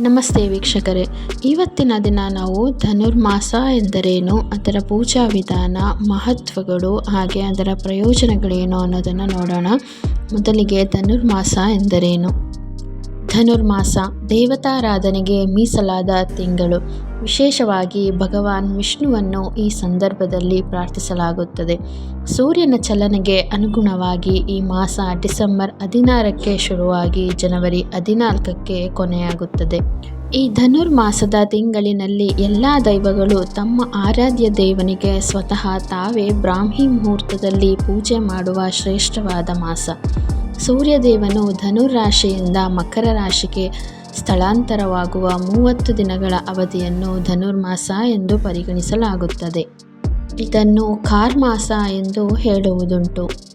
ನಮಸ್ತೆ ವೀಕ್ಷಕರೇ. ಇವತ್ತಿನ ದಿನ ನಾವು ಧನುರ್ಮಾಸ ಎಂದರೇನು, ಅದರ ಪೂಜಾ ವಿಧಾನ, ಮಹತ್ವಗಳು, ಹಾಗೆ ಅದರ ಪ್ರಯೋಜನಗಳೇನು ಅನ್ನೋದನ್ನು ನೋಡೋಣ. ಮೊದಲಿಗೆ ಧನುರ್ಮಾಸ ಎಂದರೇನು? ಧನುರ್ಮಾಸ ದೇವತಾರಾಧನೆಗೆ ಮೀಸಲಾದ ತಿಂಗಳು. ವಿಶೇಷವಾಗಿ ಭಗವಾನ್ ವಿಷ್ಣುವನ್ನು ಈ ಸಂದರ್ಭದಲ್ಲಿ ಪ್ರಾರ್ಥಿಸಲಾಗುತ್ತದೆ. ಸೂರ್ಯನ ಚಲನೆಗೆ ಅನುಗುಣವಾಗಿ ಈ ಮಾಸ ಡಿಸೆಂಬರ್ ಹದಿನಾರಕ್ಕೆ ಶುರುವಾಗಿ ಜನವರಿ ಹದಿನಾಲ್ಕಕ್ಕೆ ಕೊನೆಯಾಗುತ್ತದೆ. ಈ ಧನುರ್ಮಾಸದ ತಿಂಗಳಿನಲ್ಲಿ ಎಲ್ಲ ದೈವಗಳು ತಮ್ಮ ಆರಾಧ್ಯ ದೇವನಿಗೆ ಸ್ವತಃ ತಾವೇ ಬ್ರಾಹ್ಮಿ ಮುಹೂರ್ತದಲ್ಲಿ ಪೂಜೆ ಮಾಡುವ ಶ್ರೇಷ್ಠವಾದ ಮಾಸ. ಸೂರ್ಯದೇವನು ಧನುರಾಶಿಯಿಂದ ಮಕರ ರಾಶಿಗೆ ಸ್ಥಳಾಂತರವಾಗುವ ಮೂವತ್ತು ದಿನಗಳ ಅವಧಿಯನ್ನು ಧನುರ್ಮಾಸ ಎಂದು ಪರಿಗಣಿಸಲಾಗುತ್ತದೆ. ಇದನ್ನು ಕಾರ್ಮಾಸ ಎಂದು ಹೇಳುವುದುಂಟು.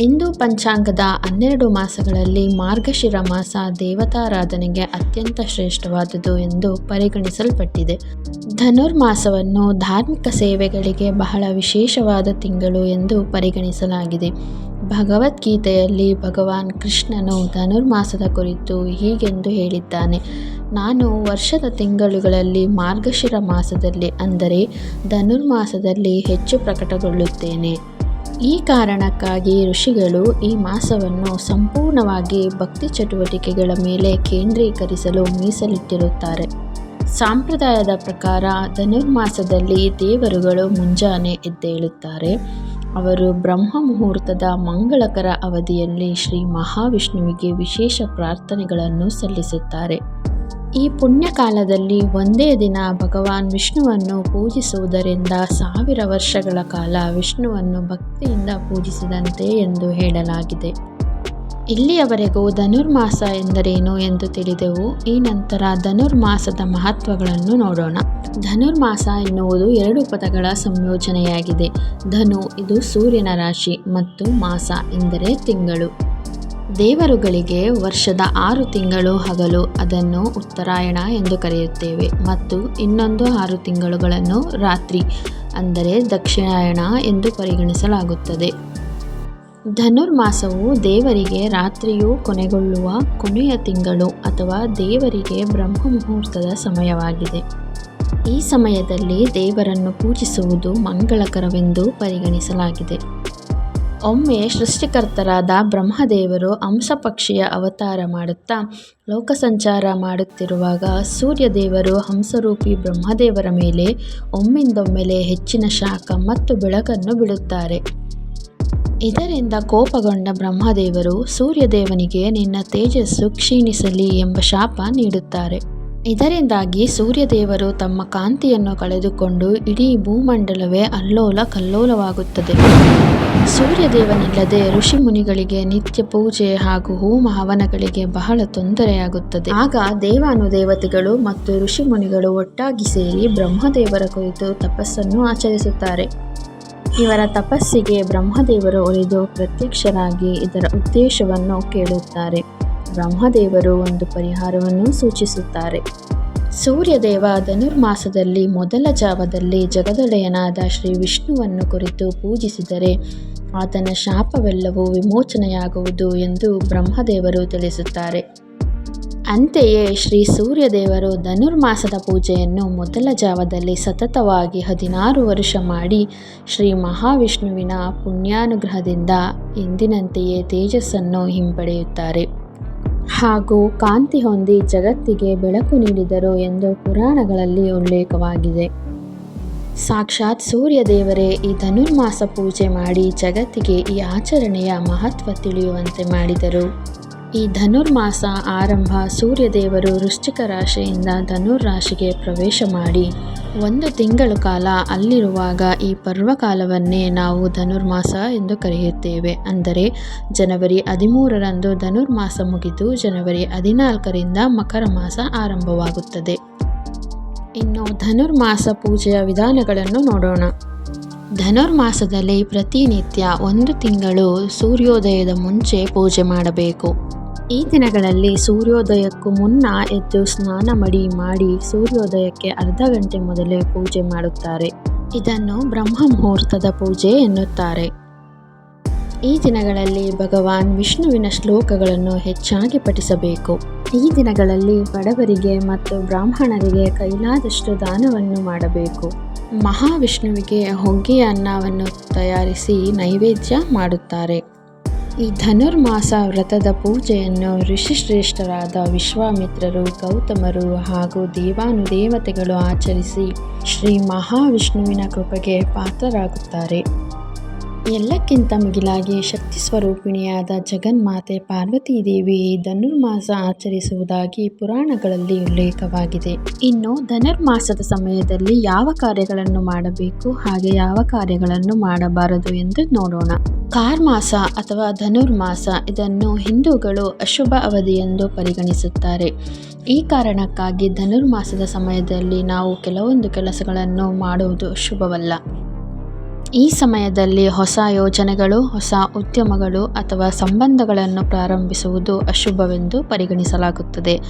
ಹಿಂದೂ ಪಂಚಾಂಗದ ಹನ್ನೆರಡು ಮಾಸಗಳಲ್ಲಿ ಮಾರ್ಗಶಿರ ಮಾಸ ದೇವತಾರಾಧನೆಗೆ ಅತ್ಯಂತ ಶ್ರೇಷ್ಠವಾದುದು ಎಂದು ಪರಿಗಣಿಸಲ್ಪಟ್ಟಿದೆ. ಧನುರ್ಮಾಸವನ್ನು ಧಾರ್ಮಿಕ ಸೇವೆಗಳಿಗೆ ಬಹಳ ವಿಶೇಷವಾದ ತಿಂಗಳು ಎಂದು ಪರಿಗಣಿಸಲಾಗಿದೆ. ಭಗವದ್ಗೀತೆಯಲ್ಲಿ ಭಗವಾನ್ ಕೃಷ್ಣನು ಧನುರ್ಮಾಸದ ಕುರಿತು ಹೀಗೆಂದು ಹೇಳಿದ್ದಾನೆ, ನಾನು ವರ್ಷದ ತಿಂಗಳುಗಳಲ್ಲಿ ಮಾರ್ಗಶಿರ ಮಾಸದಲ್ಲಿ ಅಂದರೆ ಧನುರ್ಮಾಸದಲ್ಲಿ ಹೆಚ್ಚು ಪ್ರಕಟಗೊಳ್ಳುತ್ತೇನೆ. ಈ ಕಾರಣಕ್ಕಾಗಿ ಋಷಿಗಳು ಈ ಮಾಸವನ್ನು ಸಂಪೂರ್ಣವಾಗಿ ಭಕ್ತಿ ಚಟುವಟಿಕೆಗಳ ಮೇಲೆ ಕೇಂದ್ರೀಕರಿಸಲು ಮೀಸಲಿಟ್ಟಿರುತ್ತಾರೆ. ಸಂಪ್ರದಾಯದ ಪ್ರಕಾರ ಧನುರ್ಮಾಸದಲ್ಲಿ ದೇವರುಗಳು ಮುಂಜಾನೆ ಎದ್ದೇಳುತ್ತಾರೆ. ಅವರು ಬ್ರಹ್ಮ ಮುಹೂರ್ತದ ಮಂಗಳಕರ ಅವಧಿಯಲ್ಲಿ ಶ್ರೀ ಮಹಾವಿಷ್ಣುವಿಗೆ ವಿಶೇಷ ಪ್ರಾರ್ಥನೆಗಳನ್ನು ಸಲ್ಲಿಸುತ್ತಾರೆ. ಈ ಪುಣ್ಯಕಾಲದಲ್ಲಿ ಒಂದೇ ದಿನ ಭಗವಾನ್ ವಿಷ್ಣುವನ್ನು ಪೂಜಿಸುವುದರಿಂದ ಸಾವಿರ ವರ್ಷಗಳ ಕಾಲ ವಿಷ್ಣುವನ್ನು ಭಕ್ತಿಯಿಂದ ಪೂಜಿಸಿದಂತೆ ಎಂದು ಹೇಳಲಾಗಿದೆ. ಇಲ್ಲಿಯವರೆಗೂ ಧನುರ್ಮಾಸ ಎಂದರೇನು ಎಂದು ತಿಳಿದೆವು. ಈ ನಂತರ ಧನುರ್ಮಾಸದ ಮಹತ್ವಗಳನ್ನು ನೋಡೋಣ. ಧನುರ್ಮಾಸ ಎನ್ನುವುದು ಎರಡು ಪದಗಳ ಸಂಯೋಜನೆಯಾಗಿದೆ. ಧನು ಇದು ಸೂರ್ಯನ ರಾಶಿ ಮತ್ತು ಮಾಸ ಎಂದರೆ ತಿಂಗಳು. ದೇವರುಗಳಿಗೆ ವರ್ಷದ ಆರು ತಿಂಗಳು ಹಗಲು, ಅದನ್ನು ಉತ್ತರಾಯಣ ಎಂದು ಕರೆಯುತ್ತೇವೆ. ಮತ್ತು ಇನ್ನೊಂದು ಆರು ತಿಂಗಳುಗಳನ್ನು ರಾತ್ರಿ, ಅಂದರೆ ದಕ್ಷಿಣಾಯಣ ಎಂದು ಪರಿಗಣಿಸಲಾಗುತ್ತದೆ. ಧನುರ್ಮಾಸವು ದೇವರಿಗೆ ರಾತ್ರಿಯೂ ಕೊನೆಗೊಳ್ಳುವ ಕೊನೆಯ ತಿಂಗಳು ಅಥವಾ ದೇವರಿಗೆ ಬ್ರಹ್ಮ ಮುಹೂರ್ತದ ಸಮಯವಾಗಿದೆ. ಈ ಸಮಯದಲ್ಲಿ ದೇವರನ್ನು ಪೂಜಿಸುವುದು ಮಂಗಳಕರವೆಂದು ಪರಿಗಣಿಸಲಾಗಿದೆ. ಒಮ್ಮೆ ಸೃಷ್ಟಿಕರ್ತರಾದ ಬ್ರಹ್ಮದೇವರು ಹಂಸಪಕ್ಷಿಯ ಅವತಾರ ಮಾಡುತ್ತಾ ಲೋಕ ಸಂಚಾರ ಮಾಡುತ್ತಿರುವಾಗ ಸೂರ್ಯದೇವರು ಹಂಸರೂಪಿ ಬ್ರಹ್ಮದೇವರ ಮೇಲೆ, ಒಮ್ಮಿಂದೊಮ್ಮೆಲೆ ಹೆಚ್ಚಿನ ಶಾಖ ಮತ್ತು ಬೆಳಕನ್ನು ಬಿಡುತ್ತಾರೆ. ಇದರಿಂದ ಕೋಪಗೊಂಡ ಬ್ರಹ್ಮದೇವರು ಸೂರ್ಯದೇವನಿಗೆ, ನಿನ್ನ ತೇಜಸ್ಸು ಕ್ಷೀಣಿಸಲಿ ಎಂಬ ಶಾಪ ನೀಡುತ್ತಾರೆ. ಇದರಿಂದಾಗಿ ಸೂರ್ಯದೇವರು ತಮ್ಮ ಕಾಂತಿಯನ್ನು ಕಳೆದುಕೊಂಡು ಇಡೀ ಭೂಮಂಡಲವೇ ಅಲ್ಲೋಲ ಕಲ್ಲೋಲವಾಗುತ್ತದೆ. ಸೂರ್ಯದೇವನಿಲ್ಲದೆ ಋಷಿ ಮುನಿಗಳಿಗೆ ನಿತ್ಯ ಪೂಜೆ ಹಾಗೂ ಹೋಮ ಹವನಗಳಿಗೆ ಬಹಳ ತೊಂದರೆಯಾಗುತ್ತದೆ. ಆಗ ದೇವಾನುದೇವತೆಗಳು ಮತ್ತು ಋಷಿ ಮುನಿಗಳು ಒಟ್ಟಾಗಿ ಸೇರಿ ಬ್ರಹ್ಮದೇವರ ಕುರಿತು ತಪಸ್ಸನ್ನು ಆಚರಿಸುತ್ತಾರೆ. ಇವರ ತಪಸ್ಸಿಗೆ ಬ್ರಹ್ಮದೇವರು ಒಲಿದು ಪ್ರತ್ಯಕ್ಷರಾಗಿ ಇದರ ಉದ್ದೇಶವನ್ನು ಕೇಳುತ್ತಾರೆ. ಬ್ರಹ್ಮದೇವರು ಒಂದು ಪರಿಹಾರವನ್ನು ಸೂಚಿಸುತ್ತಾರೆ. ಸೂರ್ಯದೇವ ಧನುರ್ಮಾಸದಲ್ಲಿ ಮೊದಲ ಜಾವದಲ್ಲಿ ಜಗದೊಡೆಯನಾದ ಶ್ರೀ ವಿಷ್ಣುವನ್ನು ಕುರಿತು ಪೂಜಿಸಿದರೆ ಆತನ ಶಾಪವೆಲ್ಲವೂ ವಿಮೋಚನೆಯಾಗುವುದು ಎಂದು ಬ್ರಹ್ಮದೇವರು ತಿಳಿಸುತ್ತಾರೆ. ಅಂತೆಯೇ ಶ್ರೀ ಸೂರ್ಯದೇವರು ಧನುರ್ಮಾಸದ ಪೂಜೆಯನ್ನು ಮೊದಲ ಜಾವದಲ್ಲಿ ಸತತವಾಗಿ ಹದಿನಾರು ವರ್ಷ ಮಾಡಿ ಶ್ರೀ ಮಹಾವಿಷ್ಣುವಿನ ಪುಣ್ಯಾನುಗ್ರಹದಿಂದ ಎಂದಿನಂತೆಯೇ ತೇಜಸ್ಸನ್ನು ಹಿಂಪಡೆಯುತ್ತಾರೆ. ಹಾಗೂ ಕಾಂತಿ ಹೊಂದಿ ಜಗತ್ತಿಗೆ ಬೆಳಕು ನೀಡಿದರು ಎಂದು ಪುರಾಣಗಳಲ್ಲಿ ಉಲ್ಲೇಖವಾಗಿದೆ. ಸಾಕ್ಷಾತ್ ಸೂರ್ಯದೇವರೇ, ಈ ಧನುರ್ಮಾಸ ಪೂಜೆ ಮಾಡಿ ಜಗತ್ತಿಗೆ ಈ ಆಚರಣೆಯ ಮಹತ್ವ ತಿಳಿಯುವಂತೆ ಮಾಡಿದರು. ಈ ಧನುರ್ಮಾಸ ಆರಂಭ ಸೂರ್ಯದೇವರು ವೃಶ್ಚಿಕ ರಾಶಿಯಿಂದ ಧನುರ್ ರಾಶಿಗೆ ಪ್ರವೇಶ ಮಾಡಿ ಒಂದು ತಿಂಗಳು ಕಾಲ ಅಲ್ಲಿರುವಾಗ ಈ ಪರ್ವಕಾಲವನ್ನೇ ನಾವು ಧನುರ್ಮಾಸ ಎಂದು ಕರೆಯುತ್ತೇವೆ. ಅಂದರೆ ಜನವರಿ ಹದಿಮೂರರಂದು ಧನುರ್ಮಾಸ ಮುಗಿದು ಜನವರಿ ಹದಿನಾಲ್ಕರಿಂದ ಮಕರ ಮಾಸ ಆರಂಭವಾಗುತ್ತದೆ. ಇನ್ನು ಧನುರ್ಮಾಸ ಪೂಜೆಯ ವಿಧಾನಗಳನ್ನು ನೋಡೋಣ. ಧನುರ್ಮಾಸದಲ್ಲಿ ಪ್ರತಿನಿತ್ಯ ಒಂದು ತಿಂಗಳು ಸೂರ್ಯೋದಯದ ಮುಂಚೆ ಪೂಜೆ ಮಾಡಬೇಕು. ಈ ದಿನಗಳಲ್ಲಿ ಸೂರ್ಯೋದಯಕ್ಕೂ ಮುನ್ನ ಎದ್ದು ಸ್ನಾನ ಮಡಿ ಮಾಡಿ ಸೂರ್ಯೋದಯಕ್ಕೆ ಅರ್ಧ ಗಂಟೆ ಮೊದಲೇ ಪೂಜೆ ಮಾಡುತ್ತಾರೆ. ಇದನ್ನು ಬ್ರಹ್ಮ ಮುಹೂರ್ತದ ಪೂಜೆ ಎನ್ನುತ್ತಾರೆ. ಈ ದಿನಗಳಲ್ಲಿ ಭಗವಾನ್ ವಿಷ್ಣುವಿನ ಶ್ಲೋಕಗಳನ್ನು ಹೆಚ್ಚಾಗಿ ಪಠಿಸಬೇಕು. ಈ ದಿನಗಳಲ್ಲಿ ಬಡವರಿಗೆ ಮತ್ತು ಬ್ರಾಹ್ಮಣರಿಗೆ ಕೈಲಾದಷ್ಟು ದಾನವನ್ನು ಮಾಡಬೇಕು. ಮಹಾವಿಷ್ಣುವಿಗೆ ಹೊಗೆಯ ಅನ್ನವನ್ನು ತಯಾರಿಸಿ ನೈವೇದ್ಯ ಮಾಡುತ್ತಾರೆ. ಈ ಧನುರ್ಮಾಸ ವ್ರತದ ಪೂಜೆಯನ್ನು ಋಷಿಶ್ರೇಷ್ಠರಾದ ವಿಶ್ವಾಮಿತ್ರರು ಗೌತಮರು ಹಾಗೂ ದೇವಾನುದೇವತೆಗಳು ಆಚರಿಸಿ ಶ್ರೀ ಮಹಾವಿಷ್ಣುವಿನ ಕೃಪೆಗೆ ಪಾತ್ರರಾಗುತ್ತಾರೆ. ಎಲ್ಲಕ್ಕಿಂತ ಮಿಗಿಲಾಗಿ ಶಕ್ತಿ ಸ್ವರೂಪಿಣಿಯಾದ ಜಗನ್ಮಾತೆ ಪಾರ್ವತೀದೇವಿ ದೇವಿ ಧನುರ್ಮಾಸ ಆಚರಿಸುವುದಾಗಿ ಪುರಾಣಗಳಲ್ಲಿ ಉಲ್ಲೇಖವಾಗಿದೆ. ಇನ್ನು ಧನುರ್ಮಾಸದ ಸಮಯದಲ್ಲಿ ಯಾವ ಕಾರ್ಯಗಳನ್ನು ಮಾಡಬೇಕು, ಹಾಗೆ ಯಾವ ಕಾರ್ಯಗಳನ್ನು ಮಾಡಬಾರದು ಎಂದು ನೋಡೋಣ. ಕಾರ್ಮಾಸ ಅಥವಾ ಧನುರ್ಮಾಸ ಇದನ್ನು ಹಿಂದೂಗಳು ಅಶುಭ ಅವಧಿ ಎಂದು ಪರಿಗಣಿಸುತ್ತಾರೆ. ಈ ಕಾರಣಕ್ಕಾಗಿ ಧನುರ್ಮಾಸದ ಸಮಯದಲ್ಲಿ ನಾವು ಕೆಲವೊಂದು ಕೆಲಸಗಳನ್ನು ಮಾಡುವುದು ಶುಭವಲ್ಲ. ಈ ಸಮಯದಲ್ಲಿ ಹೊಸ ಯೋಜನೆಗಳು, ಹೊಸ ಉದ್ಯಮಗಳು ಅಥವಾ ಸಂಬಂಧಗಳನ್ನು ಪ್ರಾರಂಭಿಸುವುದು ಅಶುಭವೆಂದು ಪರಿಗಣಿಸಲಾಗುತ್ತದೆ.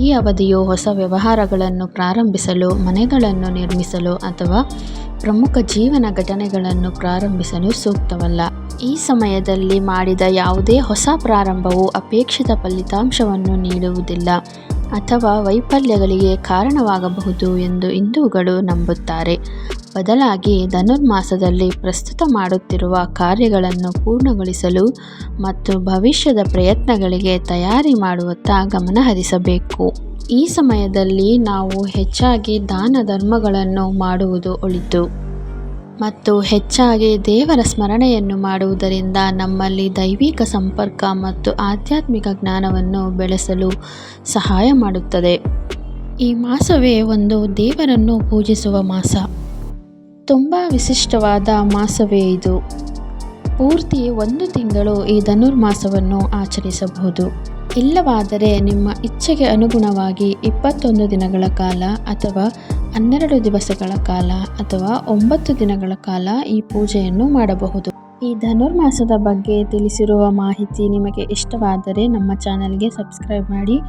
ಈ ಅವಧಿಯು ಹೊಸ ವ್ಯವಹಾರಗಳನ್ನು ಪ್ರಾರಂಭಿಸಲು, ಮನೆಗಳನ್ನು ನಿರ್ಮಿಸಲು ಅಥವಾ ಪ್ರಮುಖ ಜೀವನ ಘಟನೆಗಳನ್ನು ಪ್ರಾರಂಭಿಸಲು ಸೂಕ್ತವಲ್ಲ. ಈ ಸಮಯದಲ್ಲಿ ಮಾಡಿದ ಯಾವುದೇ ಹೊಸ ಪ್ರಾರಂಭವು ಅಪೇಕ್ಷಿತ ಫಲಿತಾಂಶವನ್ನು ನೀಡುವುದಿಲ್ಲ ಅಥವಾ ವೈಫಲ್ಯಗಳಿಗೆ ಕಾರಣವಾಗಬಹುದು ಎಂದು ಹಿಂದೂಗಳು ನಂಬುತ್ತಾರೆ. ಬದಲಾಗಿ ಧನುರ್ಮಾಸದಲ್ಲಿ ಪ್ರಸ್ತುತ ಮಾಡುತ್ತಿರುವ ಕಾರ್ಯಗಳನ್ನು ಪೂರ್ಣಗೊಳಿಸಲು ಮತ್ತು ಭವಿಷ್ಯದ ಪ್ರಯತ್ನಗಳಿಗೆ ತಯಾರಿ ಮಾಡುವತ್ತ ಗಮನಹರಿಸಬೇಕು ಈ ಸಮಯದಲ್ಲಿ ನಾವು ಹೆಚ್ಚಾಗಿ ದಾನ ಧರ್ಮಗಳನ್ನು ಮಾಡುವುದು ಒಳಿತು. ಮತ್ತು ಹೆಚ್ಚಾಗಿ ದೇವರ ಸ್ಮರಣೆಯನ್ನು ಮಾಡುವುದರಿಂದ ನಮ್ಮಲ್ಲಿ ದೈವಿಕ ಸಂಪರ್ಕ ಮತ್ತು ಆಧ್ಯಾತ್ಮಿಕ ಜ್ಞಾನವನ್ನು ಬೆಳೆಸಲು ಸಹಾಯ ಮಾಡುತ್ತದೆ. ಈ ಮಾಸವೇ ಒಂದು ದೇವರನ್ನು ಪೂಜಿಸುವ ಮಾಸ. ತುಂಬ ವಿಶಿಷ್ಟವಾದ ಮಾಸವೇ ಇದು. ಪೂರ್ತಿ ಒಂದು ತಿಂಗಳು ಈ ಧನುರ್ಮಾಸವನ್ನು ಆಚರಿಸಬಹುದು. ಇಲ್ಲವಾದರೆ ನಿಮ್ಮ ಇಚ್ಛೆಗೆ ಅನುಗುಣವಾಗಿ ಇಪ್ಪತ್ತೊಂದು ದಿನಗಳ ಕಾಲ ಅಥವಾ ಹನ್ನೆರಡು ದಿವಸಗಳ ಕಾಲ ಅಥವಾ ಒಂಬತ್ತು ದಿನಗಳ ಕಾಲ ಈ ಪೂಜೆಯನ್ನು ಮಾಡಬಹುದು. ಈ ಧನುರ್ಮಾಸದ ಬಗ್ಗೆ ತಿಳಿಸಿರುವ ಮಾಹಿತಿ ನಿಮಗೆ ಇಷ್ಟವಾದರೆ ನಮ್ಮ ಚಾನಲ್ಗೆ ಸಬ್ಸ್ಕ್ರೈಬ್ ಮಾಡಿ,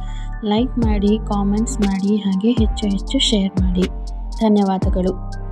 ಲೈಕ್ ಮಾಡಿ, ಕಾಮೆಂಟ್ಸ್ ಮಾಡಿ, ಹಾಗೆ ಹೆಚ್ಚು ಹೆಚ್ಚು ಶೇರ್ ಮಾಡಿ. ಧನ್ಯವಾದಗಳು.